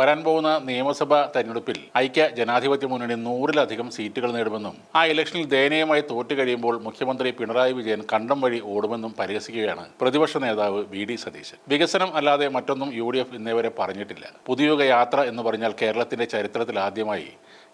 വരാൻ പോകുന്ന നിയമസഭാ തെരഞ്ഞെടുപ്പിൽ ഐക്യ ജനാധിപത്യ മുന്നണി നൂറിലധികം സീറ്റുകൾ നേടുമെന്നും ആ ഇലക്ഷനിൽ ദയനീയമായി തോറ്റു കഴിയുമ്പോൾ മുഖ്യമന്ത്രി പിണറായി വിജയൻ കണ്ടം വഴി ഓടുമെന്നും പരിഹസിക്കുകയാണ് പ്രതിപക്ഷ നേതാവ് വി ഡി സതീശൻ. വികസനം അല്ലാതെ മറ്റൊന്നും യു ഡി എഫ് ഇന്നേവരെ പറഞ്ഞിട്ടില്ല. പുതിയുഗ യാത്ര എന്ന് പറഞ്ഞാൽ കേരളത്തിന്റെ ചരിത്രത്തിൽ ആദ്യമായി.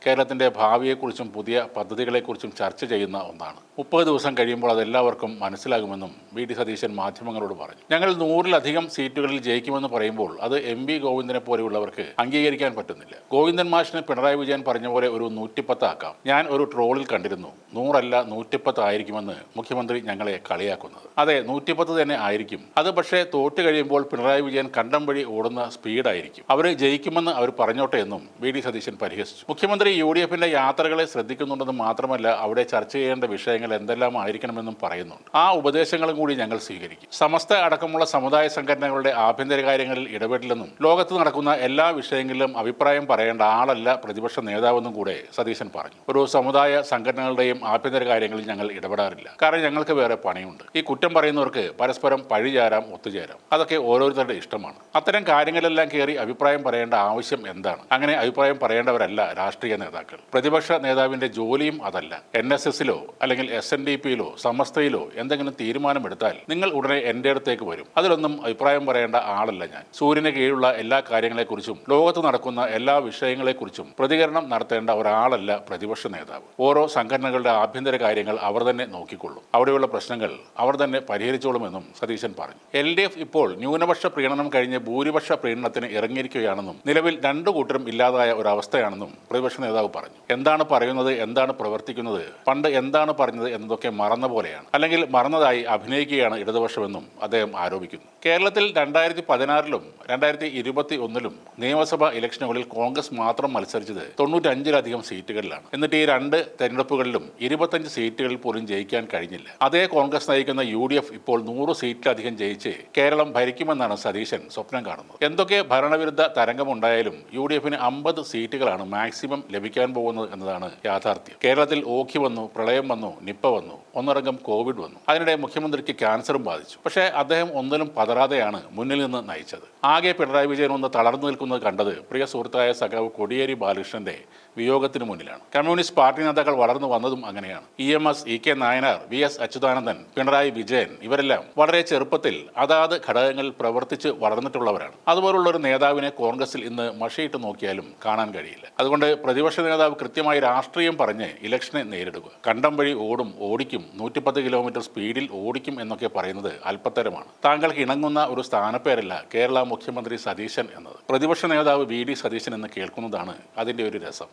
കേരളത്തിന്റെ ഭാവിയെക്കുറിച്ചും പുതിയ പദ്ധതികളെക്കുറിച്ചും ചർച്ച ചെയ്യുന്ന ഒന്നാണ്. മുപ്പത് ദിവസം കഴിയുമ്പോൾ അതെല്ലാവർക്കും മനസ്സിലാകുമെന്നും വി ഡി സതീശൻ മാധ്യമങ്ങളോട് പറഞ്ഞു. ഞങ്ങൾ നൂറിലധികം സീറ്റുകളിൽ ജയിക്കുമെന്ന് പറയുമ്പോൾ അത് എം വി ഗോവിന്ദനെ പോലെയുള്ളവർക്ക് അംഗീകരിക്കാൻ പറ്റുന്നില്ല. ഗോവിന്ദൻ മാഷിന് പിണറായി വിജയൻ പറഞ്ഞ പോലെ ഒരു നൂറ്റിപ്പത്ത് ആക്കാം ഞാൻ ഒരു ട്രോളിൽ കണ്ടിരുന്നു. നൂറല്ല നൂറ്റിപ്പത്ത് ആയിരിക്കുമെന്ന് മുഖ്യമന്ത്രി ഞങ്ങളെ കളിയാക്കുന്നത്. അതെ നൂറ്റിപ്പത്ത് തന്നെ ആയിരിക്കും. അത് പക്ഷേ തോറ്റു കഴിയുമ്പോൾ പിണറായി വിജയൻ കണ്ടം വഴി ഓടുന്ന സ്പീഡായിരിക്കും. അവർ ജയിക്കുമെന്ന് അവർ പറഞ്ഞോട്ടെ എന്നും വി ഡി സതീശൻ പരിഹസിച്ചു. മുഖ്യമന്ത്രി യു ഡി എഫിന്റെ യാത്രകളെ ശ്രദ്ധിക്കുന്നുണ്ടെന്ന് മാത്രമല്ല അവിടെ ചർച്ച ചെയ്യേണ്ട വിഷയങ്ങൾ എന്തെല്ലാം ആയിരിക്കണമെന്നും പറയുന്നുണ്ട്. ആ ഉപദേശങ്ങളും കൂടി ഞങ്ങൾ സ്വീകരിക്കും. സമസ്ത അടക്കമുള്ള സമുദായ സംഘടനകളുടെ ആഭ്യന്തര കാര്യങ്ങളിൽ ഇടപെടില്ലെന്നും ലോകത്ത് നടക്കുന്ന എല്ലാ വിഷയങ്ങളിലും അഭിപ്രായം പറയേണ്ട ആളല്ല പ്രതിപക്ഷ നേതാവെന്നും കൂടെ സതീശൻ പറഞ്ഞു. ഒരു സമുദായ സംഘടനകളുടെയും ആഭ്യന്തര കാര്യങ്ങളിൽ ഞങ്ങൾ ഇടപെടാറില്ല. കാരണം ഞങ്ങൾക്ക് വേറെ പണിയുണ്ട്. ഈ കുറ്റം പറയുന്നവർക്ക് പരസ്പരം പഴിചാരാം ഒത്തുചേരാം. അതൊക്കെ ഓരോരുത്തരുടെ ഇഷ്ടമാണ്. അത്തരം കാര്യങ്ങളെല്ലാം കയറി അഭിപ്രായം പറയേണ്ട ആവശ്യം എന്താണ്? അങ്ങനെ അഭിപ്രായം പറയേണ്ടവരല്ല രാഷ്ട്രീയ നേതാക്കൾ. പ്രതിപക്ഷ നേതാവിന്റെ ജോലിയും അതല്ല. എൻ എസ് എസിലോ അല്ലെങ്കിൽ എസ് എൻ ഡി പിയിലോ സമസ്തയിലോ എന്തെങ്കിലും തീരുമാനമെടുത്താൽ നിങ്ങൾ ഉടനെ എന്റെ അടുത്തേക്ക് വരും. അതിലൊന്നും അഭിപ്രായം പറയേണ്ട ആളല്ല ഞാൻ. സൂര്യന് കീഴിലുള്ള എല്ലാ കാര്യങ്ങളെക്കുറിച്ചും ലോകത്ത് നടക്കുന്ന എല്ലാ വിഷയങ്ങളെക്കുറിച്ചും പ്രതികരണം നടത്തേണ്ട ഒരാളല്ല പ്രതിപക്ഷ നേതാവ്. ഓരോ സംഘടനകളുടെ ആഭ്യന്തര കാര്യങ്ങൾ അവർ തന്നെ നോക്കിക്കൊള്ളും. അവിടെയുള്ള പ്രശ്നങ്ങൾ അവർ തന്നെ പരിഹരിച്ചോളുമെന്നും സതീശൻ പറഞ്ഞു. എൽ ഡി എഫ് ഇപ്പോൾ ന്യൂനപക്ഷ പ്രീണനം കഴിഞ്ഞ് ഭൂരിപക്ഷ പ്രീണനത്തിന് ഇറങ്ങിയിരിക്കുകയാണെന്നും നിലവിൽ രണ്ടു കൂട്ടരും ഇല്ലാതായ ഒരു അവസ്ഥയാണെന്നും പ്രതിപക്ഷ നേതാവ് പറഞ്ഞു. എന്താണ് പറയുന്നത് എന്താണ് പ്രവർത്തിക്കുന്നത് പണ്ട് എന്താണ് പറഞ്ഞത് എന്നതൊക്കെ മറന്ന പോലെയാണ്. അല്ലെങ്കിൽ മറന്നതായി അഭിനയിക്കുകയാണ് ഇടതുപക്ഷമെന്നും അദ്ദേഹം ആരോപിക്കുന്നു. കേരളത്തിൽ രണ്ടായിരത്തി പതിനാറിലും രണ്ടായിരത്തി ഇരുപത്തി ഒന്നിലും നിയമസഭാ ഇലക്ഷനുകളിൽ കോൺഗ്രസ് മാത്രം മത്സരിച്ചത് തൊണ്ണൂറ്റഞ്ചിലധികം സീറ്റുകളിലാണ്. എന്നിട്ട് ഈ രണ്ട് തെരഞ്ഞെടുപ്പുകളിലും ഇരുപത്തഞ്ച് സീറ്റുകളിൽ പോലും ജയിക്കാൻ കഴിഞ്ഞില്ല. അതേ കോൺഗ്രസ് നയിക്കുന്ന യു ഡി എഫ് ഇപ്പോൾ നൂറ് സീറ്റിലധികം ജയിച്ച് കേരളം ഭരിക്കുമെന്നാണ് സതീശൻ സ്വപ്നം കാണുന്നത്. എന്തൊക്കെ ഭരണവിരുദ്ധ തരംഗമുണ്ടായാലും യു ഡി എഫിന് അമ്പത് സീറ്റുകളാണ് മാക്സിമം ലഭിക്കാൻ പോകുന്നത് എന്നതാണ് യാഥാർത്ഥ്യം. കേരളത്തിൽ ഓഖി വന്നു പ്രളയം വന്നു നിപ്പ വന്നു ഒന്നടങ്കം കോവിഡ് വന്നു. അതിനിടെ മുഖ്യമന്ത്രിക്ക് ക്യാൻസറും ബാധിച്ചു. പക്ഷേ അദ്ദേഹം ഒന്നിലും പതറാതെയാണ് മുന്നിൽ നിന്ന് നയിച്ചത്. ആകെ പിണറായി വിജയൻ ഒന്ന് തളർന്നു നിൽക്കുന്നത് കണ്ടത്. പ്രിയ സുഹൃത്തായ സഖാവ് കൊടിയേരി ബാലകൃഷ്ണന്റെ വിയോഗത്തിന് മുന്നിലാണ്. കമ്മ്യൂണിസ്റ്റ് പാർട്ടി നേതാക്കൾ വളർന്നു വന്നതും അങ്ങനെയാണ്. E M S E K Nayanar V S Achuthanandan Pinarayi Vijayan ഇവരെല്ലാം വളരെ ചെറുപ്പത്തിൽ അതാത് ഘടകങ്ങളിൽ പ്രവർത്തിച്ച് വളർന്നിട്ടുള്ളവരാണ്. അതുപോലുള്ള ഒരു നേതാവിനെ കോൺഗ്രസിൽ ഇന്ന് മഷയിട്ട് നോക്കിയാലും കാണാൻ കഴിയില്ല. അതുകൊണ്ട് പ്രതിപക്ഷ നേതാവ് കൃത്യമായി രാഷ്ട്രീയം പറഞ്ഞ് ഇലക്ഷനെ നേരിടുക. കണ്ടം വഴി ഓടും ഓടിക്കും. നൂറ്റിപ്പത്ത് കിലോമീറ്റർ സ്പീഡിൽ ഓടിക്കും എന്നൊക്കെ പറയുന്നത് അല്പത്തരമാണ്. താങ്കൾക്ക് ഇണങ്ങുന്ന ഒരു സ്ഥാനപ്പേരല്ല കേരള മുഖ്യമന്ത്രി സതീശൻ എന്നത്. പ്രതിപക്ഷ നേതാവ് വി ഡി സതീശൻ എന്ന് കേൾക്കുന്നതാണ് അതിന്റെ ഒരു രസം.